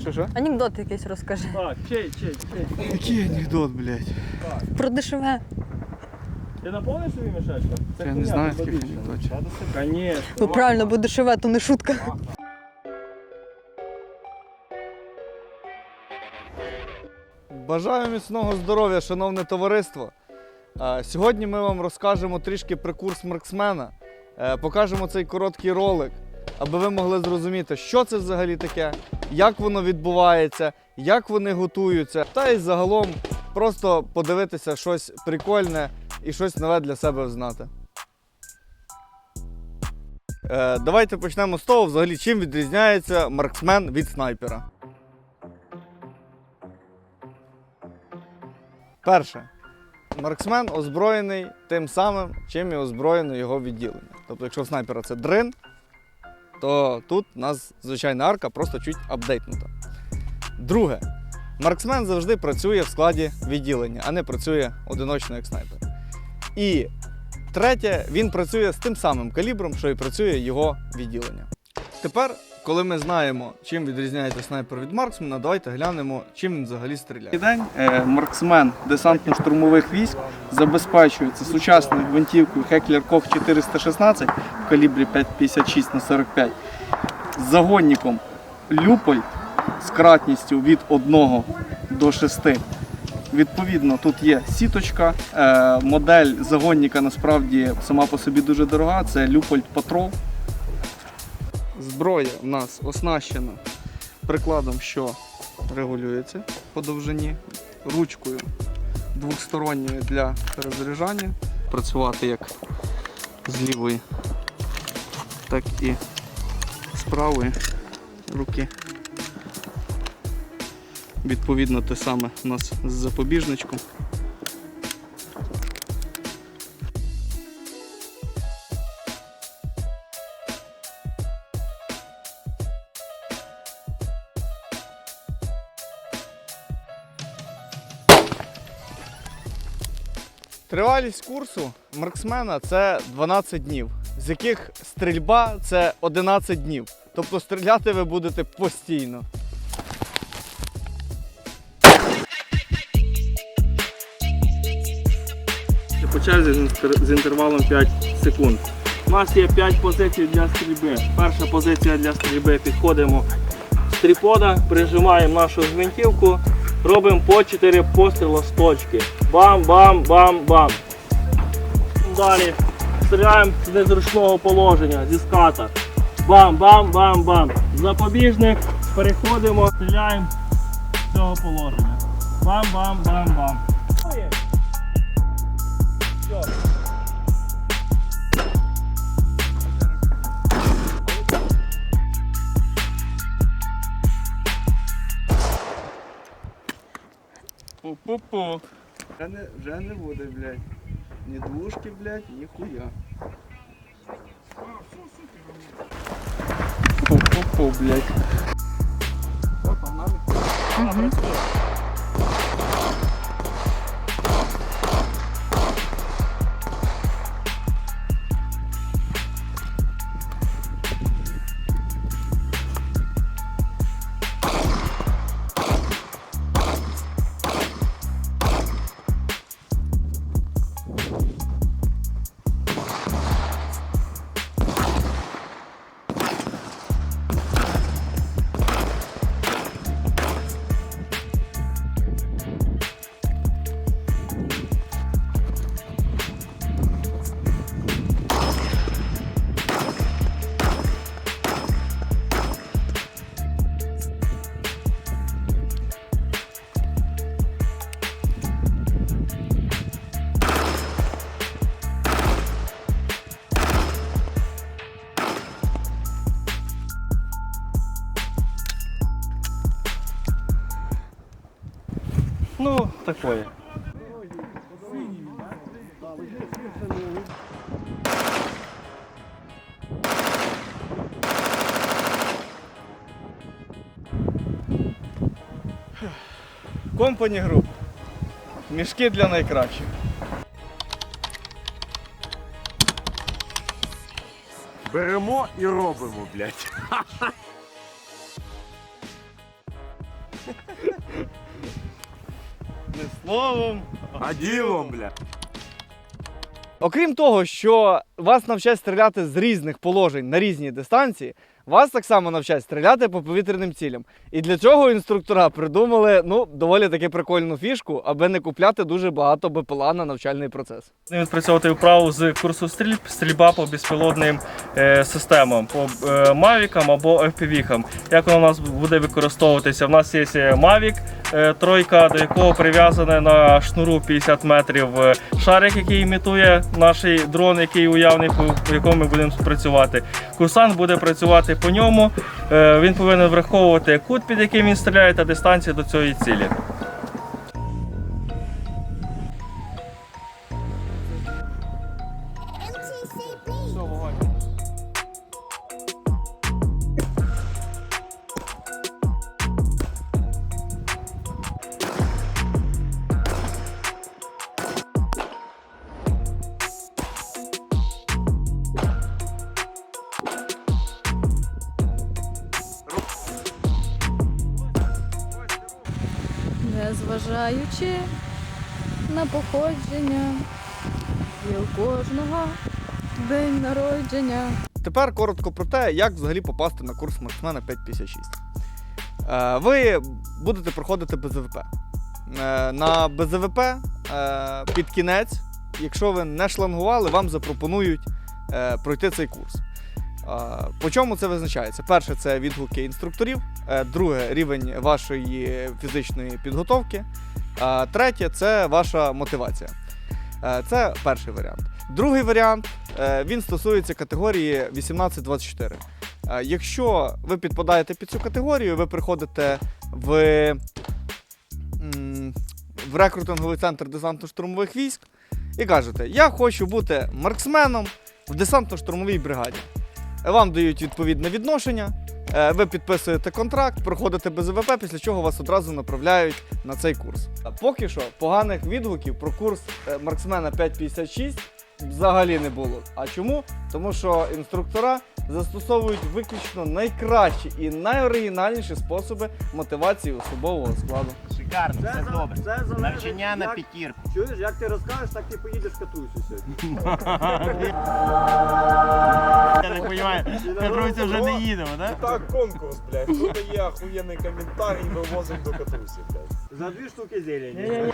Що що? Анекдот якийсь розкажи. Так, чей, чей, чей. Який анекдот, блядь? Про дешеве. Ти наповниш свій мішечок? Я не знаю, яких анекдотів. Конечно. Ну правильно, бо дешеве, то не шутка. Бажаю міцного здоров'я, шановне товариство. Е, Сьогодні ми вам розкажемо трішки про курс марксмена, Е, покажемо цей короткий ролик, аби ви могли зрозуміти, що це взагалі таке, як воно відбувається, як вони готуються, та й загалом просто подивитися щось прикольне і щось нове для себе взнати. Е, Давайте почнемо з того, взагалі, чим відрізняється марксмен від снайпера. Перше. Марксмен озброєний тим самим, чим і озброєно його відділення. Тобто, якщо в снайпера це дрин, то тут у нас звичайна арка просто чуть апдейтнута. Друге. Марксмен завжди працює в складі відділення, а не працює одиночно як снайпер. І третє, він працює з тим самим калібром, що і працює його відділення. Тепер, коли ми знаємо, чим відрізняється снайпер від марксмена, давайте глянемо, чим він взагалі стріляє. день е, марксмен десантно-штурмових військ забезпечується сучасною гвинтівкою Heckler Koch 416 в калібрі 5,56 на 45 з загонником Люполь з кратністю від 1 до 6. Відповідно, тут є сіточка. Е, модель загонника насправді сама по собі дуже дорога. Це Люполь Patrol. Зброя в нас оснащена прикладом, що регулюється по довжині, ручкою двохсторонньою для перезаряджання. Працювати як з лівої, так і з правої руки. Відповідно, те саме у нас з запобіжничком. Тривалість курсу марксмена це 12 днів, з яких стрільба це 11 днів. Тобто стріляти ви будете постійно. По черзі з інтер- з інтервалом 5 секунд. У нас є 5 позицій для стрільби. Перша позиція для стрільби підходимо з трипода, прижимаємо нашу гвинтівку, робимо по 4 постріла з точки. Бам-бам-бам-бам. Далі стріляємо з незручного положення, зі ската. Бам-бам-бам-бам. Запобіжник, переходимо, стріляємо з цього положення. Бам-бам-бам-бам. Пу-пу-пу. Вже не, вже не буде, блядь. Ні двушки, блядь, ні хуя. Пу-пу-пу, блядь. Ну, такое. Компані груп. Мішки для найкращих. Беремо і робимо, блядь. Словом. А ділом, бля. Окрім того, що вас навчать стріляти з різних положень на різні дистанції, вас так само навчать стріляти по повітряним цілям. І для цього інструктора придумали ну, доволі таки прикольну фішку, аби не купляти дуже багато БПЛА на навчальний процес. Ним відпрацьовувати вправу з курсу стрільб, стрільба по безпілотним е, системам, по е, мавікам або FPV-кам. Як воно у нас буде використовуватися? У нас є Mavic е, тройка, до якого прив'язане на шнуру 50 метрів е, шарик, який імітує наш дрон, який уявний, по якому ми будемо працювати. Курсант буде працювати по ньому. Е, Він повинен враховувати кут, під яким він стріляє, та дистанцію до цієї цілі. Незважаючи на походження, є у кожного день народження. Тепер коротко про те, як взагалі попасти на курс марксмена 556. Е, Ви будете проходити БЗВП. Е, На БЗВП е, під кінець, якщо ви не шлангували, вам запропонують е, пройти цей курс. По чому це визначається? Перше, це відгуки інструкторів, Е, друге рівень вашої фізичної підготовки. Третє це ваша мотивація. Е, Це перший варіант. Другий варіант е, він стосується категорії 18-24. Е, Якщо ви підпадаєте під цю категорію, ви приходите в, в рекрутинговий центр десантно-штурмових військ і кажете: Я хочу бути марксменом в десантно-штурмовій бригаді. Вам дають відповідне відношення, е, ви підписуєте контракт, проходите без ВП, після чого вас одразу направляють на цей курс. Поки що поганих відгуків про курс е, марксмена 556 взагалі не було. А чому? Тому що інструктора застосовують виключно найкращі і найоригінальніші способи мотивації особового складу. Шикарно, все добре. Це залежить, Навчання на як- п'ятірку. Чуєш, як ти розкажеш, так ти поїдеш катуйся сьогодні. Я так розумію, Петруся вже не їдемо, так? Так, конкурс, блядь. Хто дає охуєнний коментарій, вивозимо до катрусі, блядь. За дві штуки зелені.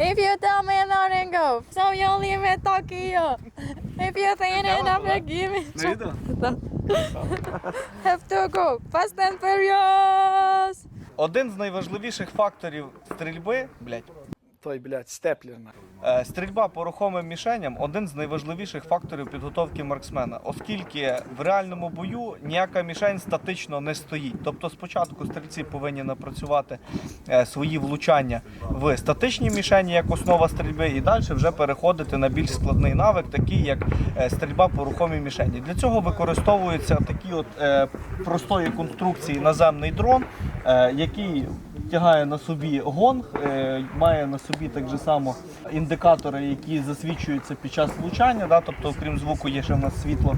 If you tell me not and go, so you leave me Tokyo. If you think it enough, give me. Have to go. Fast and furious. Один з найважливіших факторів стрільби, блядь, Той, блядь, степлер, Е, Стрільба по рухомим мішеням один з найважливіших факторів підготовки марксмена, оскільки в реальному бою ніяка мішень статично не стоїть. Тобто спочатку стрільці повинні напрацювати е, свої влучання в статичній мішені як основа стрільби, і далі вже переходити на більш складний навик, такий як е, стрільба по рухомій мішені. Для цього використовуються такі от е, простої конструкції наземний дрон, який тягає на собі гонг, е, має на собі так же само індикатори, які засвічуються під час влучання, да, тобто, окрім звуку, є ще в нас світло.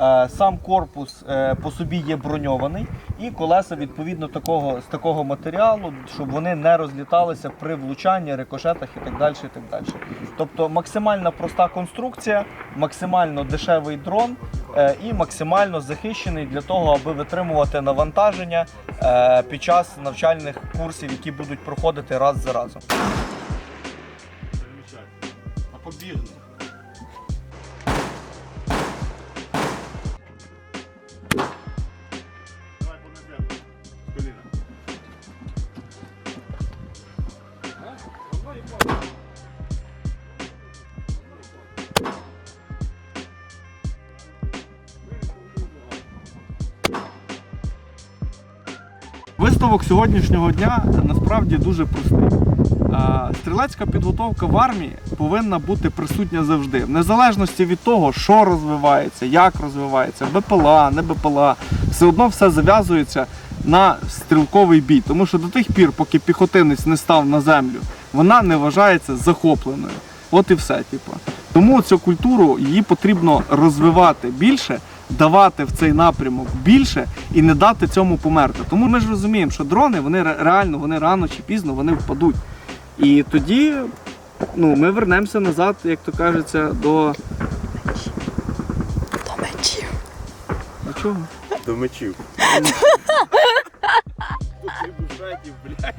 Е, Сам корпус е, по собі є броньований, і колеса відповідно такого з такого матеріалу, щоб вони не розліталися при влучанні, рикошетах і так далі. І так далі. Тобто максимально проста конструкція, максимально дешевий дрон е, і максимально захищений для того, аби витримувати навантаження під час навчальних курсів, які будуть проходити раз за разом. Висновок сьогоднішнього дня насправді дуже простий. Стрілецька підготовка в армії повинна бути присутня завжди, в незалежності від того, що розвивається, як розвивається, БПЛА, не БПЛА, все одно все зав'язується на стрілковий бій. Тому що до тих пір, поки піхотинець не став на землю, вона не вважається захопленою. От і все. Типу. Тому цю культуру її потрібно розвивати більше, давати в цей напрямок більше і не дати цьому померти. Тому ми ж розуміємо, що дрони вони реально вони рано чи пізно вони впадуть. І тоді ну, ми вернемося назад, як то кажеться, до. До мечів. До чого? До мечів. Блядь.